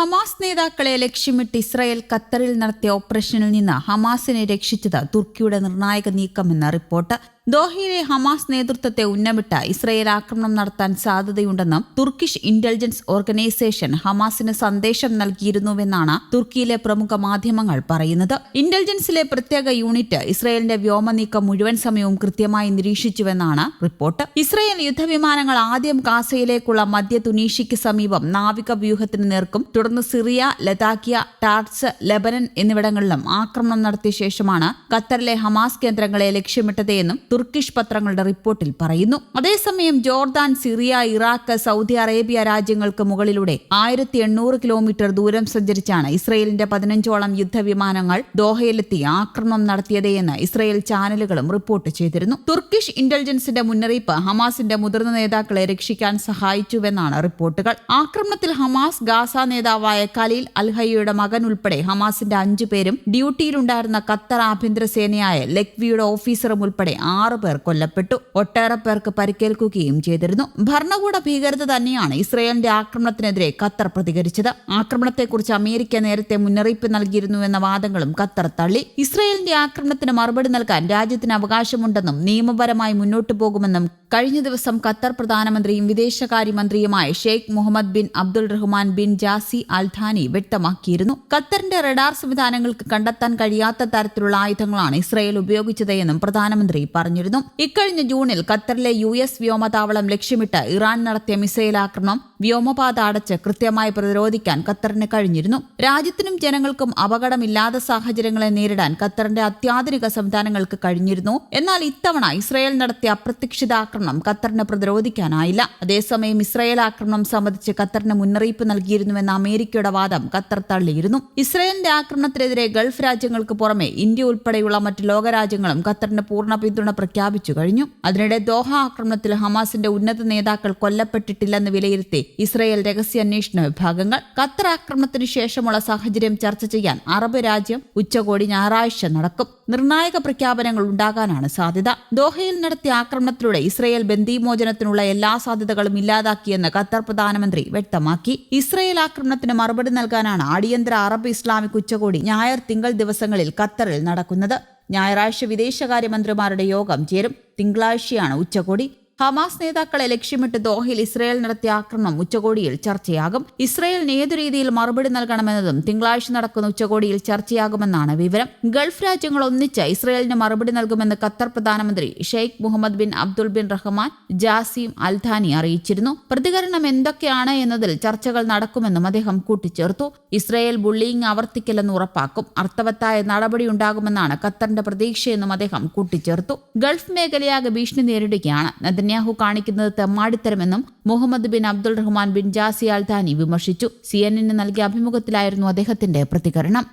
Hamas നേതാക്കളെ ലക്ഷ്യമിട്ട് Israel ഖത്തറിൽ നടത്തിയ ഓപ്പറേഷനിൽ നിന്ന് ഹമാസിനെ രക്ഷിച്ചത് തുർക്കിയുടെ നിർണായക നീക്കമെന്ന റിപ്പോർട്ട് ദോഹയിലെ ഹമാസ് നേതൃത്വത്തെ ഉന്നമിട്ട് ഇസ്രയേൽ ആക്രമണം നടത്താൻ സാധ്യതയുണ്ടെന്നും തുർക്കിഷ് ഇന്റലിജൻസ് ഓർഗനൈസേഷൻ ഹമാസിന് സന്ദേശം നൽകിയിരുന്നുവെന്നാണ് തുർക്കിയിലെ പ്രമുഖ മാധ്യമങ്ങൾ പറയുന്നത്. ഇന്റലിജൻസിലെ പ്രത്യേക യൂണിറ്റ് ഇസ്രയേലിന്റെ വ്യോമനീക്കം മുഴുവൻ സമയവും കൃത്യമായി നിരീക്ഷിച്ചുവെന്നാണ് റിപ്പോർട്ട്. ഇസ്രയേൽ യുദ്ധവിമാനങ്ങൾ ആദ്യം ഗാസയിലേക്കുള്ള മധ്യ തുനീഷ്യയ്ക്ക് സമീപം നാവിക വ്യൂഹത്തിന് നേർക്കും തുടർന്ന് സിറിയ ലതാക്കിയ ടാർട്സ് ലെബനൻ എന്നിവിടങ്ങളിലും ആക്രമണം നടത്തിയ ശേഷമാണ് ഖത്തറിലെ ഹമാസ് കേന്ദ്രങ്ങളെ ലക്ഷ്യമിട്ടതെന്നും തുർക്കിഷ് പത്രങ്ങളുടെ റിപ്പോർട്ടിൽ പറയുന്നു. അതേസമയം Jordan Syria Iraq Saudi Arabia രാജ്യങ്ങൾക്ക് മുകളിലൂടെ ആയിരത്തി എണ്ണൂറ് കിലോമീറ്റർ ദൂരം സഞ്ചരിച്ചാണ് ഇസ്രയേലിന്റെ പതിനഞ്ചോളം യുദ്ധവിമാനങ്ങൾ ദോഹയിലെത്തി ആക്രമണം നടത്തിയതെന്ന് ഇസ്രയേൽ ചാനലുകളും റിപ്പോർട്ട് ചെയ്തിരുന്നു. തുർക്കിഷ് ഇന്റലിജൻസിന്റെ മുന്നറിയിപ്പ് ഹമാസിന്റെ മുതിർന്ന നേതാക്കളെ രക്ഷിക്കാൻ സഹായിച്ചുവെന്നാണ് റിപ്പോർട്ടുകൾ. ആക്രമണത്തിൽ ഹമാസ് ഗാസ നേതാവായ ഖലീൽ അൽഹയ്യയുടെ മകൻ ഉൾപ്പെടെ ഹമാസിന്റെ അഞ്ചു പേരും ഡ്യൂട്ടിയിലുണ്ടായിരുന്ന ഖത്തർ ആഭ്യന്തര സേനയായ ലക്വിയുടെ ഓഫീസറും ഉൾപ്പെടെ ആറു പേർ കൊല്ലപ്പെട്ടു. ഒട്ടേറെ പേർക്ക് പരിക്കേൽക്കുകയും ചെയ്തിരുന്നു. ഭരണകൂട ഭീകരത തന്നെയാണ് ഇസ്രയേലിന്റെ ആക്രമണത്തിനെതിരെ ഖത്തർ പ്രതികരിച്ചത്. ആക്രമണത്തെക്കുറിച്ച് അമേരിക്ക നേരത്തെ മുന്നറിയിപ്പ് നൽകിയിരുന്നു എന്ന വാദങ്ങളും ഖത്തർ തള്ളി. ഇസ്രയേലിന്റെ ആക്രമണത്തിന് മറുപടി നൽകാൻ രാജ്യത്തിന് അവകാശമുണ്ടെന്നും നിയമപരമായി മുന്നോട്ടു പോകുമെന്നും കഴിഞ്ഞ ദിവസം ഖത്തർ പ്രധാനമന്ത്രിയും വിദേശകാര്യമന്ത്രിയുമായ Sheikh Mohammed bin Abdul Rahman bin Jassim Al Thani വ്യക്തമാക്കിയിരുന്നു. ഖത്തറിന്റെ റഡാർ സംവിധാനങ്ങൾക്ക് കണ്ടെത്താൻ കഴിയാത്ത തരത്തിലുള്ള ആയുധങ്ങളാണ് ഇസ്രയേൽ ഉപയോഗിച്ചതെന്നും പ്രധാനമന്ത്രി പറഞ്ഞിരുന്നു. ഇക്കഴിഞ്ഞ ജൂണിൽ ഖത്തറിലെ യു എസ് വ്യോമതാവളം ലക്ഷ്യമിട്ട് ഇറാൻ നടത്തിയ മിസൈൽ ആക്രമണം വ്യോമപാത അടച്ച് കൃത്യമായി പ്രതിരോധിക്കാൻ ഖത്തറിന് കഴിഞ്ഞിരുന്നു. രാജ്യത്തിനും ജനങ്ങൾക്കും അപകടമില്ലാത്ത സാഹചര്യങ്ങളെ നേരിടാൻ ഖത്തറിന്റെ അത്യാധുനിക സംവിധാനങ്ങൾക്ക് കഴിഞ്ഞിരുന്നു. എന്നാൽ ഇത്തവണ ഇസ്രയേൽ നടത്തിയ അപ്രതീക്ഷിത ആക്രമണം ഖത്തറിന് പ്രതിരോധിക്കാനായില്ല. അതേസമയം ഇസ്രയേൽ ആക്രമണം സംബന്ധിച്ച് ഖത്തറിന് മുന്നറിയിപ്പ് നൽകിയിരുന്നുവെന്ന അമേരിക്കയുടെ വാദം ഖത്തർ തള്ളിയിരുന്നു. ഇസ്രയേലിന്റെ ആക്രമണത്തിനെതിരെ ഗൾഫ് രാജ്യങ്ങൾക്ക് പുറമെ ഇന്ത്യ ഉൾപ്പെടെയുള്ള മറ്റ് ലോകരാജ്യങ്ങളും ഖത്തറിന് പൂർണ പിന്തുണ പ്രഖ്യാപിച്ചു കഴിഞ്ഞു. അതിനിടെ ദോഹ ആക്രമണത്തിൽ ഹമാസിന്റെ ഉന്നത നേതാക്കൾ കൊല്ലപ്പെട്ടിട്ടില്ലെന്ന് വിലയിരുത്തി ഇസ്രയേൽ രഹസ്യാന്വേഷണ വിഭാഗങ്ങൾ ഖത്തർ ആക്രമണത്തിന് ശേഷമുള്ള സാഹചര്യം ചർച്ച ചെയ്യാൻ അറബ് രാജ്യം ഉച്ചകോടി ഞായറാഴ്ച നടക്കും. നിർണായക പ്രഖ്യാപനങ്ങൾ ഉണ്ടാകാനാണ് സാധ്യത. ദോഹയിൽ നടത്തിയ ആക്രമണത്തിലൂടെ ഇസ്രയേൽ ബന്ദിമോചനത്തിനുള്ള എല്ലാ സാധ്യതകളും ഇല്ലാതാക്കിയെന്ന് ഖത്തർ പ്രധാനമന്ത്രി വ്യക്തമാക്കി. ഇസ്രയേൽ ആക്രമണത്തിന് മറുപടി നൽകാനാണ് അടിയന്തര അറബ് ഇസ്ലാമിക് ഉച്ചകോടി ഞായർ തിങ്കൾ ദിവസങ്ങളിൽ ഖത്തറിൽ നടക്കുന്നത്. ഞായറാഴ്ച വിദേശകാര്യമന്ത്രിമാരുടെ യോഗം ചേരും. തിങ്കളാഴ്ചയാണ് ഉച്ചകോടി. ഹമാസ് നേതാക്കളെ ലക്ഷ്യമിട്ട് ദോഹയിൽ ഇസ്രായേൽ നടത്തിയ ആക്രമണം ഉച്ചകോടിയിൽ ചർച്ചയാകും. ഇസ്രയേലിന് ഏതു രീതിയിൽ മറുപടി നൽകണമെന്നതും തിങ്കളാഴ്ച നടക്കുന്ന ഉച്ചകോടിയിൽ ചർച്ചയാകുമെന്നാണ് വിവരം. ഗൾഫ് രാജ്യങ്ങൾ ഒന്നിച്ച് ഇസ്രയേലിന് മറുപടി നൽകുമെന്ന് ഖത്തർ പ്രധാനമന്ത്രി Sheikh Mohammed bin Abdul bin Rahman Jassim Al Thani അറിയിച്ചിരുന്നു. പ്രതികരണം എന്തൊക്കെയാണ് എന്നതിൽ ചർച്ചകൾ നടക്കുമെന്നും അദ്ദേഹം കൂട്ടിച്ചേർത്തു. ഇസ്രായേൽ ബുള്ളിയിങ് ആവർത്തിക്കില്ലെന്ന് ഉറപ്പാക്കും. അർത്ഥവത്തായ നടപടിയുണ്ടാകുമെന്നാണ് ഖത്തറിന്റെ പ്രതീക്ഷയെന്നും അദ്ദേഹം കൂട്ടിച്ചേർത്തു. ഗൾഫ് മേഖലയാകെ ഭീഷണി നേരിടുകയാണ്. നെതന്യാഹു കാണിക്കുന്നത് തെമ്മാടിത്തരമെന്നും Mohammed bin Abdul Rahman bin Jassim Al Thani വിമർശിച്ചു. സി എൻ നൽകിയ അഭിമുഖത്തിലായിരുന്നു അദ്ദേഹത്തിന്റെ പ്രതികരണം.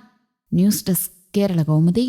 News desk Kerala Kaumudi.